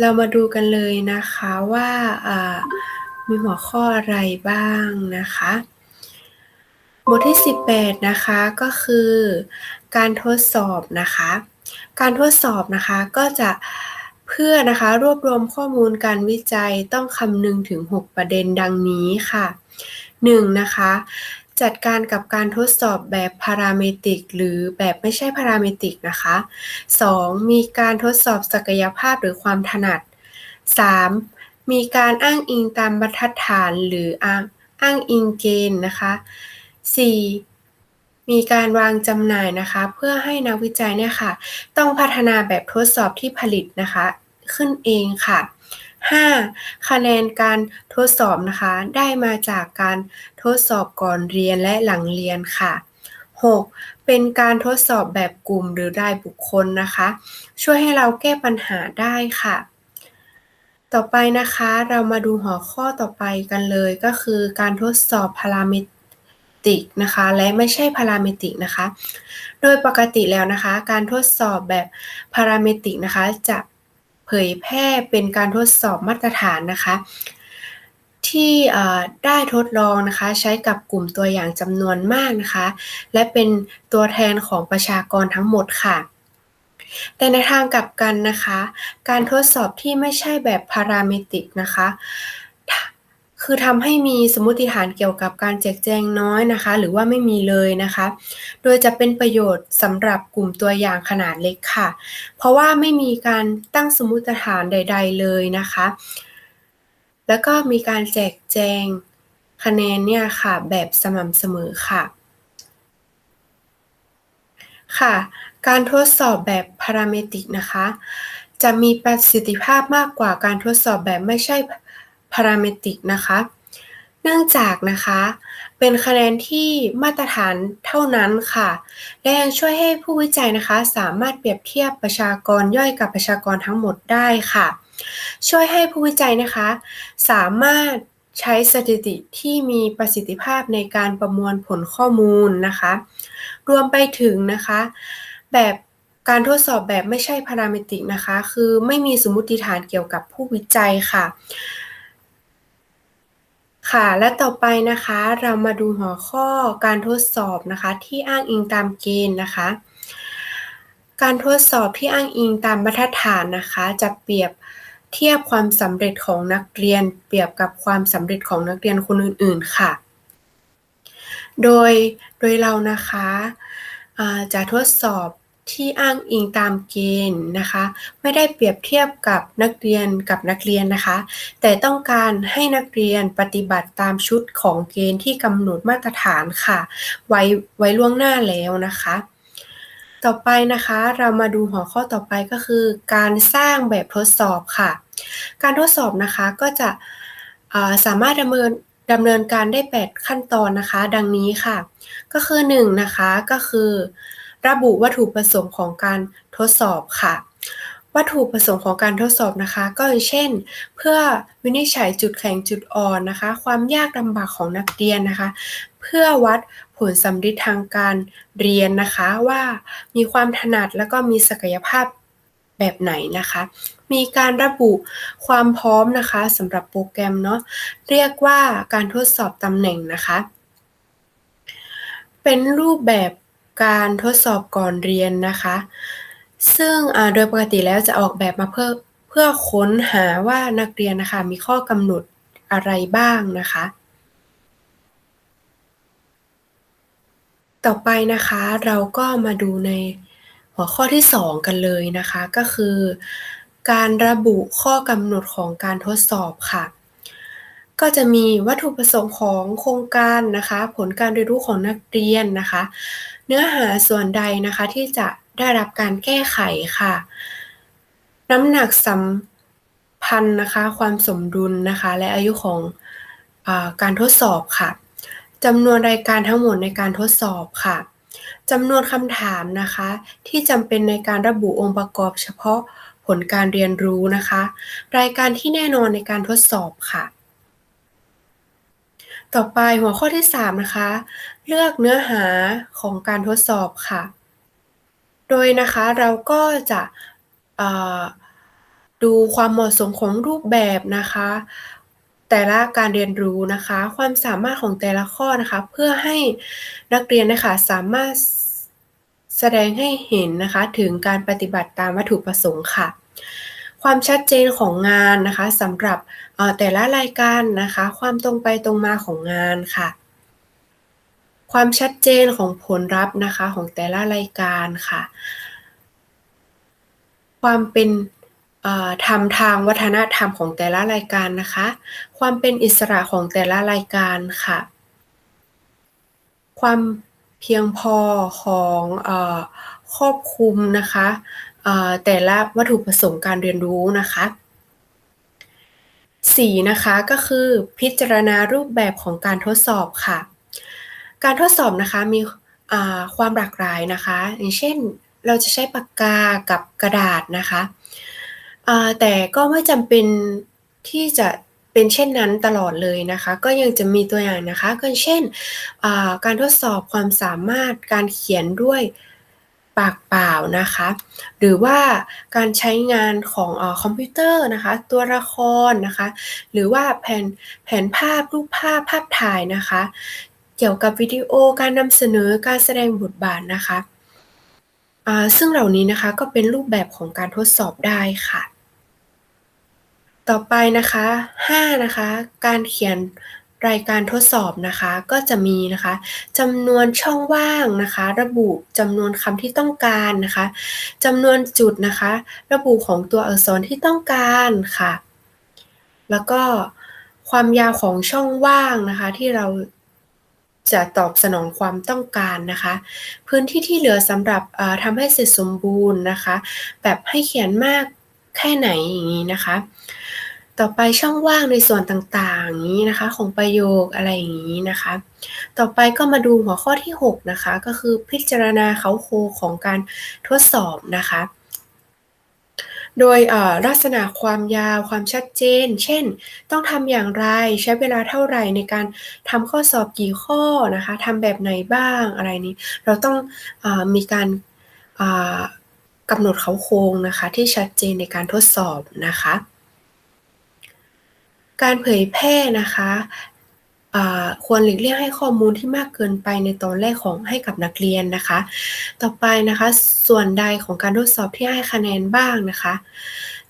เรามาดูกันเลยนะคะว่ามีหัวข้ออะไรบ้างนะคะ บทที่ 18 นะคะก็คือ การทดสอบนะคะ การทดสอบนะคะก็จะเพื่อนะคะรวบรวมข้อมูลการวิจัยต้องคำนึงถึง 6 ประเด็นดังนี้ค่ะ 1. นะคะ จัดการกับการทดสอบแบบพาราเมตริก หรือแบบไม่ใช่พาราเมตริกนะคะ 2. มีการทดสอบศักยภาพหรือความถนัด 3. มีการอ้างอิงตามบรรทัดฐานหรืออ้างอ้างอิงเกณฑ์นะคะ 4. มีการวางจำหน่ายนะคะ เพื่อให้นักวิจัยเนี่ยค่ะ ต้องพัฒนาแบบทดสอบที่ผลิตนะคะ ขึ้นเองค่ะ 5. คะแนนการทดสอบนะคะ ได้มาจากการทดสอบก่อนเรียนและหลังเรียนค่ะ 6. เป็นการทดสอบแบบกลุ่มหรือรายบุคคลนะคะ ช่วยให้เราแก้ปัญหาได้ค่ะ ต่อไปนะคะเรามาดูหัวข้อต่อไปกันเลยก็คือการทดสอบพารามิติกนะคะและไม่ใช่พารามิติกนะคะ โดยปกติแล้วนะคะ การทดสอบแบบพารามิติกนะคะจะ เผยแพร่เป็นการทดสอบมาตรฐานนะคะ ที่ได้ทดลองนะคะใช้กับกลุ่มตัวอย่างจำนวนมากนะคะ และเป็นตัวแทนของประชากรทั้งหมดค่ะ แต่ในทางกลับกันนะคะ การทดสอบที่ไม่ใช่แบบพาราเมติกนะคะ คือทำให้มีสมมติฐานเกี่ยวกับการแจกแจงน้อยนะคะ หรือว่าไม่มีเลยนะคะ โดยจะเป็นประโยชน์สำหรับกลุ่มตัวอย่างขนาดเล็กค่ะ เพราะว่าไม่มีการตั้งสมมติฐานใด ๆ เลยนะคะ แล้วก็มีการแจกแจงคะแนนเนี่ยค่ะ แบบสม่ำเสมอค่ะ ค่ะ การทดสอบแบบพาราเมตริกนะคะ จะมีประสิทธิภาพมากกว่าการทดสอบแบบไม่ใช่ พาราเมตริกนะคะ เนื่องจากนะคะ เป็นคะแนนที่มาตรฐานเท่านั้นค่ะ และยังช่วยให้ผู้วิจัยนะคะ สามารถเปรียบเทียบประชากรย่อยกับประชากรทั้งหมดได้ค่ะ ช่วยให้ผู้วิจัยนะคะ สามารถใช้สถิติที่มีประสิทธิภาพในการประมวลผลข้อมูลนะคะ รวมไปถึงนะคะ แบบการทดสอบแบบไม่ใช่พาราเมตริกนะคะ คือไม่มีสมมติฐานเกี่ยวกับผู้วิจัยค่ะ ค่ะ และต่อไปนะคะเรามาดูหัวข้อการทดสอบนะคะที่อ้างอิงตามเกณฑ์นะคะ การทดสอบที่อ้างอิงตามบรรทัดฐานนะคะ จะเปรียบเทียบความสำเร็จของนักเรียน เปรียบกับความสำเร็จของนักเรียนคนอื่น ๆ ค่ะ โดยโดยเรานะคะจะทดสอบ ที่อ้างอิงตามเกณฑ์นะคะ ไม่ได้เปรียบเทียบกับนักเรียนกับนักเรียนนะคะ แต่ต้องการให้นักเรียนปฏิบัติตามชุดของเกณฑ์ที่กำหนดมาตรฐานค่ะ ไว้ไว้ล่วงหน้าแล้วนะคะ ต่อไปนะคะเรามาดูหัวข้อต่อไปก็คือ การสร้างแบบทดสอบค่ะ การทดสอบนะคะก็จะสามารถดำเนินดำเนินการได้ 8 ขั้นตอนนะคะ ดังนี้ค่ะ ก็คือ1นะคะก็คือ ระบุวัตถุประสงค์ของการทดสอบค่ะ วัตถุประสงค์ของการทดสอบนะคะ ก็เช่น เพื่อวินิจฉัยจุดแข็งจุดอ่อนนะคะ ความยากลำบากของนักเรียนนะคะ เพื่อวัดผลสำลิดทางการเรียนนะคะว่ามีความถนัดแล้วก็มีศักยภาพแบบไหนนะคะ มีการระบุความพร้อมนะคะสำหรับโปรแกรมเนาะเรียกว่าการทดสอบตำแหน่งนะคะ เป็นรูปแบบ การทดสอบก่อนเรียนนะคะ ซึ่งโดยปกติแล้วจะออกแบบมาเพื่อเพื่อค้นหาว่านักเรียนนะคะมีข้อกำหนดอะไรบ้างนะคะ ต่อไปนะคะเราก็มาดูในหัวข้อที่ 2 กันเลยนะคะ ก็คือ การระบุข้อกำหนดของการทดสอบค่ะ ก็จะมีวัตถุประสงค์ของโครงการนะคะ ผลการเรียนรู้ของนักเรียนนะคะ เนื้อหาส่วนใดนะคะที่จะได้รับการแก้ไขค่ะ น้ำหนักสัมพันธ์นะคะ ความสมดุลนะคะ และอายุของอการทดสอบค่ะจำนวนรายการทั้งหมดในการทดสอบค่ะจำนวนคำถามนะคะ ที่จำเป็นในการระบุองค์ประกอบเฉพาะผลการเรียนรู้นะคะ รายการที่แน่นอนในการทดสอบค่ะ ต่อไปหัวข้อที่ 3 นะคะ เลือกเนื้อหาของการทดสอบค่ะ โดยนะคะเราก็จะดูความเหมาะสมของรูปแบบนะคะ แต่ละการเรียนรู้นะคะ ความสามารถของแต่ละข้อนะคะ เพื่อให้นักเรียนนะคะสามารถแสดงให้เห็นนะคะถึงการปฏิบัติตามวัตถุประสงค์ค่ะ ความชัดเจนของงานนะคะสำหรับ แต่ละรายการนะคะ ความตรงไปตรงมาของงานค่ะ ความชัดเจนของผลลัพธ์นะคะของแต่ละรายการค่ะ ความเป็นธรรมทางวัฒนธรรมของแต่ละรายการนะคะ ความเป็นอิสระของแต่ละรายการค่ะ ความเพียงพอของอครอบคลุมนะคะแต่ละวัตถุประสงค์การเรียนรู้นะคะ สี่นะคะก็คือพิจารณารูปแบบของการทดสอบค่ะ การทดสอบนะคะมีความหลากหลายนะคะ อย่างเช่นเราจะใช้ปากกากับกระดาษนะคะแต่ก็ไม่จำเป็นที่จะเป็นเช่นนั้นตลอดเลยนะคะ ก็ยังจะมีตัวอย่างนะคะก็เช่นการทดสอบความสามารถการเขียนด้วย ปากเปล่านะคะ หรือว่าการใช้งานของอคอมพิวเตอร์นะคะ ตัวละครนะคะ หรือว่าแผนแผนภาพรูปภาพภาพถ่ายนะคะ เกี่ยวกับวิดีโอการนำเสนอการแสดงบทบาทนะคะซึ่งเหล่านี้นะคะก็เป็นรูปแบบของการทดสอบได้ค่ะ ต่อไปนะคะ5นะคะ การเขียน รายการทดสอบนะคะก็จะมีนะคะจำนวนช่องว่างนะคะ ระบุจำนวนคำที่ต้องการนะคะจำนวนจุดนะคะ ระบุของตัวอักษรที่ต้องการค่ะ แล้วก็ความยาวของช่องว่างนะคะที่เราจะตอบสนองความต้องการนะคะ พื้นที่ที่เหลือสำหรับทำให้เสร็จสมบูรณ์นะคะ แบบให้เขียนมากแค่ไหนอย่างนี้นะคะ ต่อไปช่องว่างในส่วนต่างๆนี้นะคะ ของประโยคอะไรอย่างนี้นะคะ ต่อไปก็มาดูหัวข้อที่ 6 นะคะ ก็คือพิจารณาเขาโคของการทดสอบนะคะ โดยลักษณะความยาวความชัดเจน เช่น ต้องทำอย่างไรใช้เวลาเท่าไหร่ในการทำข้อสอบกี่ข้อนะคะทำแบบไหนบ้างอะไรนี้ เราต้องอมีการกำหนดเขาโครงนะคะ ที่ชัดเจนในการทดสอบนะคะ การเผยแพร่นะคะควรหลีกเลี่ยงให้ข้อมูลที่มากเกินไปในตอนแรกของให้กับนักเรียนนะคะ ต่อไปนะคะ ส่วนใดของการทดสอบที่ให้คะแนนบ้างนะคะ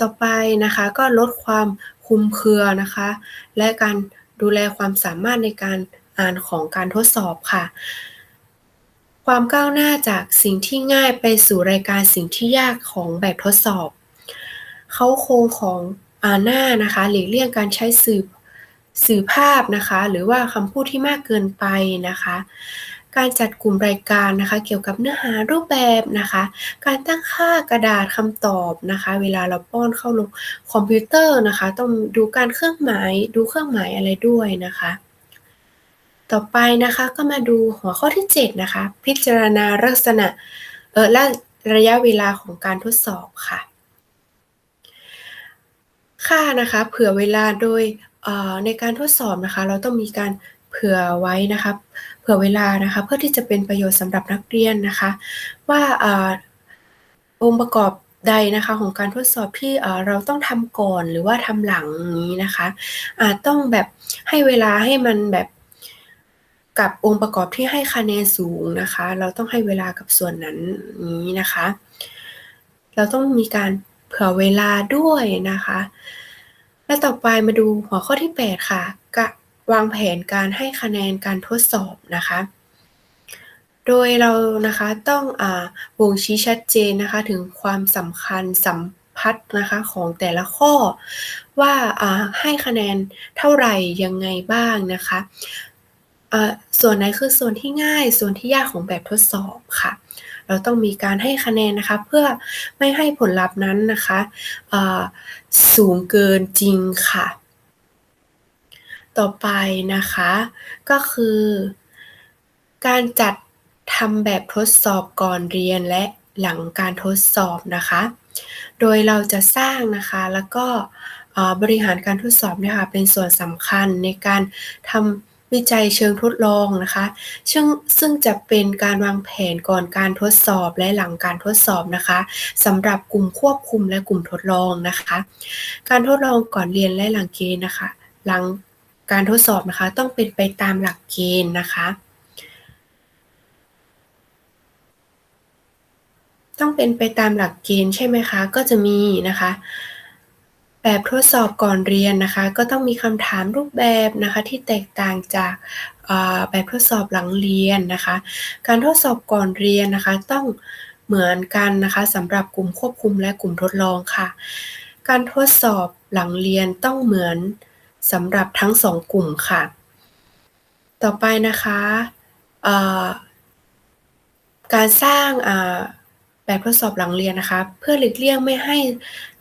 ต่อไปนะคะก็ลดความคุมเครือนะคะ และการดูแลความสามารถในการอ่านของการทดสอบค่ะ ความก้าวหน้าจากสิ่งที่ง่ายไปสู่รายการสิ่งที่ยากของแบบทดสอบ เขาโครงของ หน้านะคะ หลีกเลี่ยงการใช้สื่อสื่อภาพนะคะ หรือว่าคำพูดที่มากเกินไปนะคะ การจัดกลุ่มรายการนะคะ เกี่ยวกับเนื้อหารูปแบบนะคะ การตั้งค่ากระดาษคำตอบนะคะ เวลาเราป้อนเข้าลงคอมพิวเตอร์นะคะ ต้องดูการเครื่องหมาย ดูเครื่องหมายอะไรด้วยนะคะ ต่อไปนะคะก็มาดูหัวข้อที่ 7 นะคะ พิจารณาลักษณะเออและระยะเวลาของการทดสอบค่ะ ค่านะคะเผื่อเวลาโดยในการทดสอบนะคะ เราต้องมีการเผื่อไว้นะคะเผื่อเวลานะคะ เพื่อที่จะเป็นประโยชน์สำหรับนักเรียนนะคะ ว่าองค์ประกอบใดนะคะของการทดสอบที่เราต้องทำก่อนหรือว่าทำหลังนี้นะคะอาจต้องแบบให้เวลาให้มันแบบกับองค์ประกอบที่ให้คะแนนสูงนะคะ เราต้องให้เวลากับส่วนนั้นนี้นะคะ เราต้องมีการ เผื่อเวลาด้วยนะคะ และต่อไปมาดูหัวข้อที่ 8 ค่ะกะวางแผนการให้คะแนนการทดสอบนะคะ โดยเรานะคะต้องอบ่งชี้ชัดเจนนะคะถึงความสำคัญสัมพัทธ์นะคะของแต่ละข้อว่าให้คะแนนเท่าไหร่ยังไงบ้างนะคะ ส่วนไหนคือส่วนที่ง่ายส่วนที่ยากของแบบทดสอบค่ะ เราต้องมีการให้คะแนนนะคะ เพื่อไม่ให้ผลลัพธ์นั้นนะคะสูงเกินจริงค่ะ ต่อไปนะคะ ก็คือ การจัดทำแบบทดสอบก่อนเรียนและหลังการทดสอบนะคะ โดยเราจะสร้างนะคะแล้วก็บริหารการทดสอบเนี่ยค่ะเป็นส่วนสำคัญในการทำ วิจัยเชิงทดลองนะคะ ซึ่งซึ่งจะเป็นการวางแผนก่อนการทดสอบและหลังการทดสอบนะคะสำหรับกลุ่มควบคุมและกลุ่มทดลองนะคะ การทดลองก่อนเรียนและหลังเกณฑ์นะคะ หลังการทดสอบนะคะต้องเป็นไปตามหลักเกณฑ์นะคะต้องเป็นไปตามหลักเกณฑ์ใช่ไหมคะ ก็จะมีนะคะ แบบทดสอบก่อนเรียนนะคะ ก็ต้องมีคำถามรูปแบบนะคะที่แตกต่างจากแบบทดสอบหลังเรียนนะคะ การทดสอบก่อนเรียนนะคะ ต้องเหมือนกันนะคะสำหรับกลุ่มควบคุมและกลุ่มทดลองค่ะ การทดสอบหลังเรียนต้องเหมือนสำหรับทั้งสองกลุ่มค่ะ ต่อไปนะคะการสร้างแบบทดสอบหลังเรียนนะคะ เพื่อหลีกเลี่ยงไม่ให้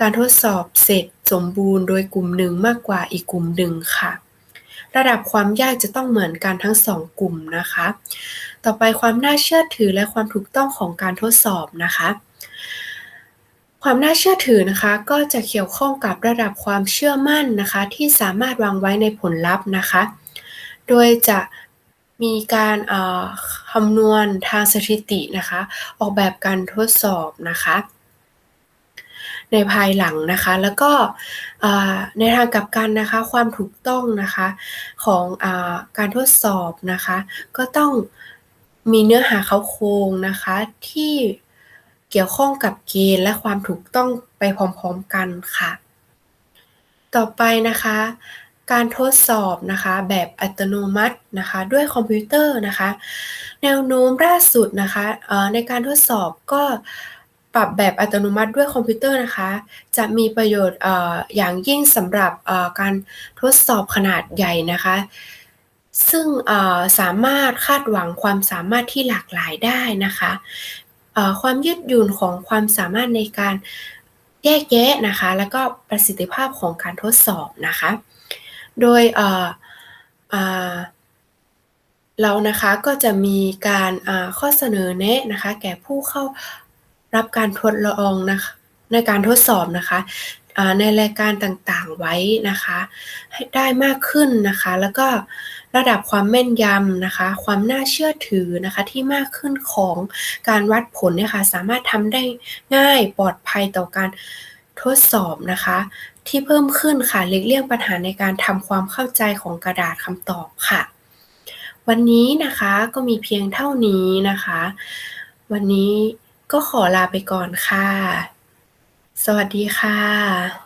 การทดสอบเสร็จสมบูรณ์โดยกลุ่มหนึ่งมากกว่าอีกกลุ่มหนึ่งค่ะ ระดับความยากจะต้องเหมือนกันทั้งสองกลุ่มนะคะ ต่อไปความน่าเชื่อถือและความถูกต้องของการทดสอบนะคะ ความน่าเชื่อถือนะคะก็จะเกี่ยวข้องกับระดับความเชื่อมั่นนะคะ ที่สามารถวางไว้ในผลลัพธ์นะคะ โดยจะมีการคำนวณทางสถิตินะคะ ออกแบบการทดสอบนะคะ ในภายหลังนะคะ แล้วก็ในทางกลับกันนะคะ ความถูกต้องนะคะของอการทดสอบนะคะ ก็ต้องมีเนื้อหาเขาโครงนะคะที่เกี่ยวข้องกับเกณฑ์และความถูกต้องไปพร้อมๆกันค่ะ ต่อไปนะคะการทดสอบนะคะแบบอัตโนมัตินะคะด้วยคอมพิวเตอร์นะคะ แนวโน้มล่าสุดนะคะในการทดสอบก็ ปรับแบบอัตโนมัติด้วยคอมพิวเตอร์นะคะ จะมีประโยชน์อย่างยิ่งสำหรับการทดสอบขนาดใหญ่นะคะ ซึ่งสามารถคาดหวังความสามารถที่หลากหลายได้นะคะความยืดหยุ่นของความสามารถในการแยกแยะนะคะ แล้วก็ประสิทธิภาพของการทดสอบนะคะ โดยเรานะคะก็จะมีการข้อเสนอแนะนะคะ แก่ผู้เข้า รับการทดลองนะคะในการทดสอบนะคะในรายการต่างๆไว้นะคะ ให้ได้มากขึ้นนะคะ แล้วก็ระดับความแม่นยำนะคะ ความน่าเชื่อถือนะคะที่มากขึ้นของการวัดผลเนี่ยค่ะสามารถทำได้ง่ายปลอดภัยต่อการทดสอบนะคะ ที่เพิ่มขึ้นค่ะเลีกเลี่ยงปัญหาในการทำความเข้าใจของกระดาษคำตอบค่ะ วันนี้นะคะก็มีเพียงเท่านี้นะคะ วันนี้ ก็ขอลาไปก่อนค่ะ สวัสดีค่ะ